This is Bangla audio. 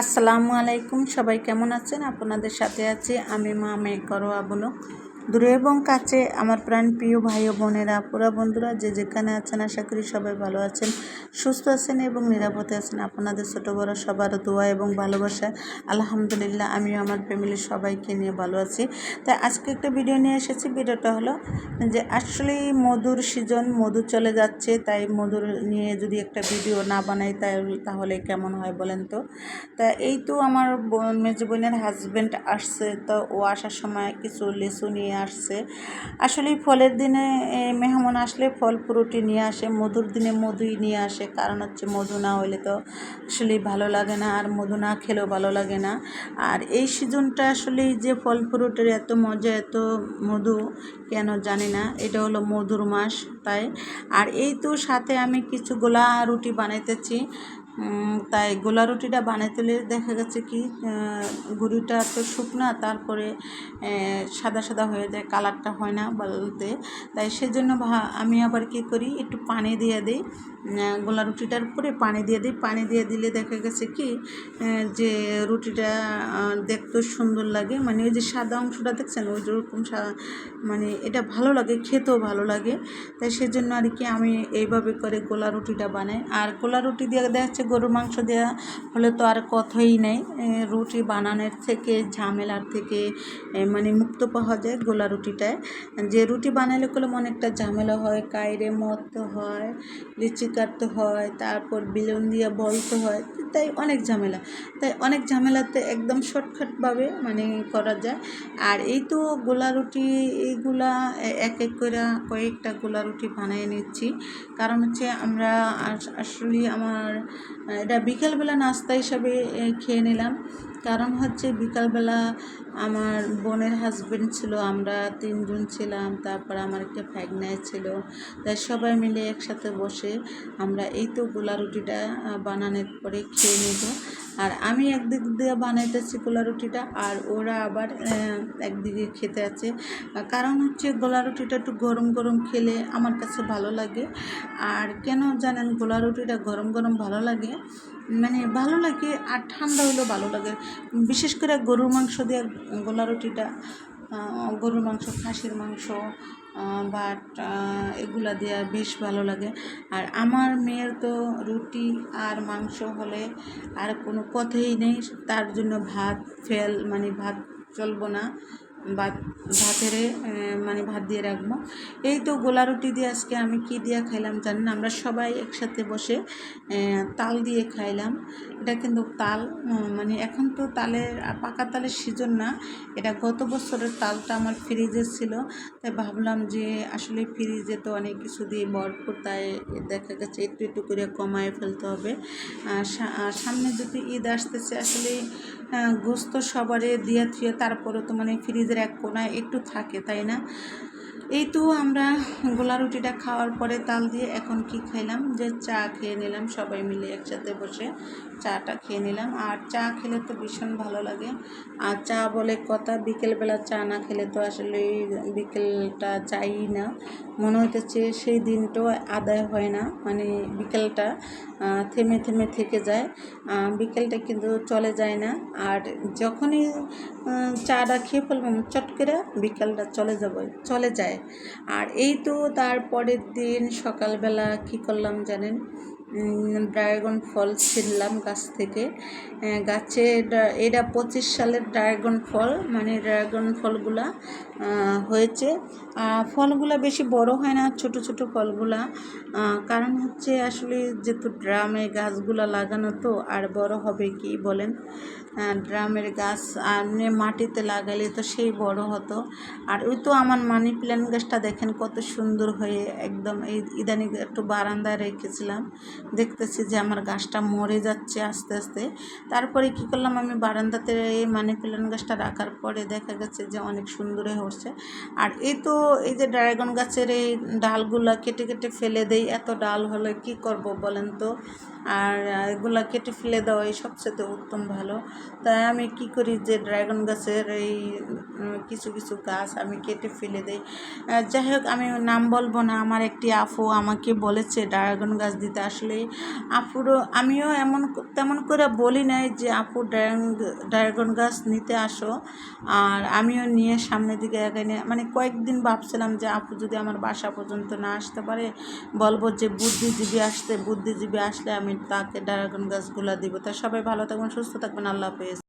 আসসালামু আলাইকুম সবাই কেমন আছেন? আপনাদের সাথে আছি আমি মা মেয়ে করো বলো। দূরে এবং কাছে আমার প্রাণ প্রিয় ভাই ও বোনেরা, পুরা বন্ধুরা যে যেখানে আছেন, আশা করি সবাই ভালো আছেন, সুস্থ আছেন এবং নিরাপদে আছেন। আপনাদের ছোটো বড় সবার দোয়া এবং ভালোবাসা, আলহামদুলিল্লাহ আমিও আমার ফ্যামিলির সবাইকে নিয়ে ভালো আছি। তাই আজকে একটা ভিডিও নিয়ে এসেছি। ভিডিওটা হলো যে আসলে মধুর সিজন মধু চলে যাচ্ছে, তাই মধুর নিয়ে যদি একটা ভিডিও না বানাই তাই তাহলে কেমন হয় বলেন তো? তা এই তো আমার মেজো বোনের হাজব্যান্ড আসছে, তো ও আসার সময় কিছু লেসু নিয়ে আসছে। আসলে ফলের দিনে মেহমান আসলে ফল ফ্রুটি নিয়ে আসে, মধুর দিনে মধুই নিয়ে আসে, কারণ হচ্ছে মধু না হলে তো আসলে ভালো লাগে না, আর মধু না খেলেও ভালো লাগে না। আর এই সিজনটা আসলে যে ফল ফ্রুটের এত মজা, এত মধু, কেন জানি না, এটা হলো মধুর মাস, তাই। আর এই তো সাথে আমি কিছু গোলা রুটি বানাইতেছি তাই গোলা রুটিটা বানাইতে দেখা গেছে কি গুঁড়িটা তো শুকনা, তারপরে সাদা সাদা হয়ে যায়, কালারটা হয় না বলতে। তাই সেজন্য আমি আবার কি করি, একটু পানি দিয়ে দিই গোলা রুটিটার উপরে পানি দিয়ে দিই। পানি দিয়ে দিলে দেখা গেছে কি যে রুটিটা দেখতে সুন্দর লাগে। মানে ওই যে সাদা অংশটা দেখছেন, ওই যেরকম মানে এটা ভালো লাগে, খেতেও ভালো লাগে। তাই সেজন্য আর কি আমি এইভাবে করে গোলা রুটিটা বানাই। আর গোলা রুটি দিয়ে দেখা গরুর মাংস দেওয়া হলে তো আর কথাই নেই। রুটি বানানোর থেকে, ঝামেলার থেকে মানে মুক্ত পাওয়া যায় গোলা রুটিটায়। যে রুটি বানালে করলে অনেকটা ঝামেলা হয় কাইরে মরতে হয়, লিচি কাটতে হয়, তারপর বেলুন দিয়ে বলতে হয়, তাই অনেক ঝামেলা। তাই অনেক ঝামেলাতে একদম শর্টকাটভাবে মানে করা যায়। আর এই তো গোলা রুটি, এইগুলা এক এক করে কয়েকটা গোলা রুটি বানিয়ে নিচ্ছি। কারণ হচ্ছে আমরা আস- আসলে আমার এটা বিকালবেলা নাস্তা হিসাবে খেয়ে নিলাম। কারণ হচ্ছে বিকালবেলা আমার বোনের হাজব্যান্ড ছিল, আমরা তিনজন ছিলাম, তারপর আমার একটা ফ্যাগনায় ছিল। তাই সবাই মিলে একসাথে বসে আমরা এই তো গোলা রুটিটা বানানোর পরে খেয়ে নেব। আর আমি একদিক দিয়ে বানাইতেছি গোলা রুটিটা, আর ওরা আবার একদিকে খেতে আছে। কারণ হচ্ছে গোলা রুটিটা একটু গরম গরম খেলে আমার কাছে ভালো লাগে। আর কেন জানেন গোলা রুটিটা গরম গরম ভালো লাগে? মানে ভালো লাগে আর ঠান্ডা হলেও ভালো লাগে। বিশেষ করে গরুর মাংস দিয়ে গোলা রুটিটা গরুর মাংস, খাসির মাংস বাট এগুলা দেওয়া বেশ ভালো লাগে। আর আমার মেয়ের তো রুটি আর মাংস হলে আর কোনো কথাই নেই, তার জন্য ভাত, ফেল মানে ভাত চলবো না। ভাত, ভাতেরে মানে ভাত দিয়ে রাখব। এই তো গোলা রুটি দিয়ে আজকে আমি কি দিয়ে খাইলাম জানেন? আমরা সবাই একসাথে বসে তাল দিয়ে খাইলাম। এটা কিন্তু তাল মানে এখন তো তালের পাকা তালের সিজন না। এটা গত বছরের তালটা আমার ফ্রিজে ছিল। তাই ভাবলাম যে আসলে ফ্রিজে তো অনেক কিছু দিয়ে ভরপুর, তাই দেখা গেছে একটু একটু করে কমায় ফেলতে হবে। সামনে যদি ঈদ আসতেছে, আসলে গোস্ত সবারে দিয়ে থুয়ে তারপরে তো মানে ফ্রিজের এক কোনায় একটু থাকে তাই না? এই তো আমরা গোলা রুটিটা খাওয়ার পরে তাল দিয়ে এখন কি খাইলাম? যে চা খেয়ে নিলাম, সবাই মিলে একসাথে বসে চাটা খেয়ে নিলাম। আর চা খেলে তো ভীষণ ভালো লাগে। আর চা বলে কথা, বিকেলবেলা চা না খেলে তো আসলে বিকেলটা চাই না। মনে হইতেছে সেই দিনটাও আদায় হয় না মানে বিকেলটা থেমে থেমে থেকে যায়। বিকেলটা কিন্তু চলে যায় না। আর যখনই চাটা খেয়ে ফেলবেন চট করে বিকেলটা চলে যাব, চলে যায়। আর এই তো তারপরের দিন সকালবেলা কি করলাম জানেন? ড্রাগন ফল ছিনলাম গাছ থেকে। গাছে ডা- এটা পঁচিশ সালের ড্রাগন ফল মানে ড্রাগন ফলগুলা হয়েছে। ফলগুলা বেশি বড় হয় না, ছোট ছোট ফলগুলা। কারণ হচ্ছে আসলে যেহেতু ড্রামে গাছগুলা লাগানো তো, আর বড় হবে কি বলেন? ড্রামের গাছ এমনি মাটিতে লাগালে তো সেই বড় হতো। আর ওই তো আমার মানি প্ল্যান্ট গাছটা দেখেন কত সুন্দর হয়ে একদম এই ইদানিং একটু বারান্দায় রেখেছিলাম। দেখতেছি যে আমার গাছটা মরে যাচ্ছে আস্তে আস্তে। তারপরে কি করলাম আমি বারান্দাতে এই মানি প্ল্যান্ট গাছটা রাখার পরে দেখা গেছে যে অনেক সুন্দর হয়ে উঠছে। আর এই তো এই যে ড্রাগন গাছের এই ডালগুলা কেটে কেটে ফেলে দেই, এত ডাল হলে কি করব বলেন তো? আর এগুলা কেটে ফেলে দেওয়াই সবচেয়ে উত্তম ভালো। তাই আমি কি করি যে ড্রাগন গাছের এই কিছু কিছু গাছ আমি কেটে ফেলে দিই। যাই হোক, আমি নাম বলব না, আমার একটি আফু আমাকে বলেছে ড্রাগন গাছ দিতে। আসলে বলি আপুরও, আমিও এমন তেমন করে বলি নাই যে, আপু, ড্রাগন ড্রাগন গাছ নিতে আসো। আর আমিও নিয়ে সামনের দিকে এখানে মানে কয়েকদিন ভাবছিলাম যে, আপু যদি আমার বাসা পর্যন্ত না আসতে পারে, বলব যে, বুদ্ধিজীবী আসতে, বুদ্ধিজীবী আসলে আমি তাকে ড্রাগন গাছগুলো দিব। তা সবাই ভালো থাকবেন, সুস্থ থাকবেন, আল্লাহ হাফেজ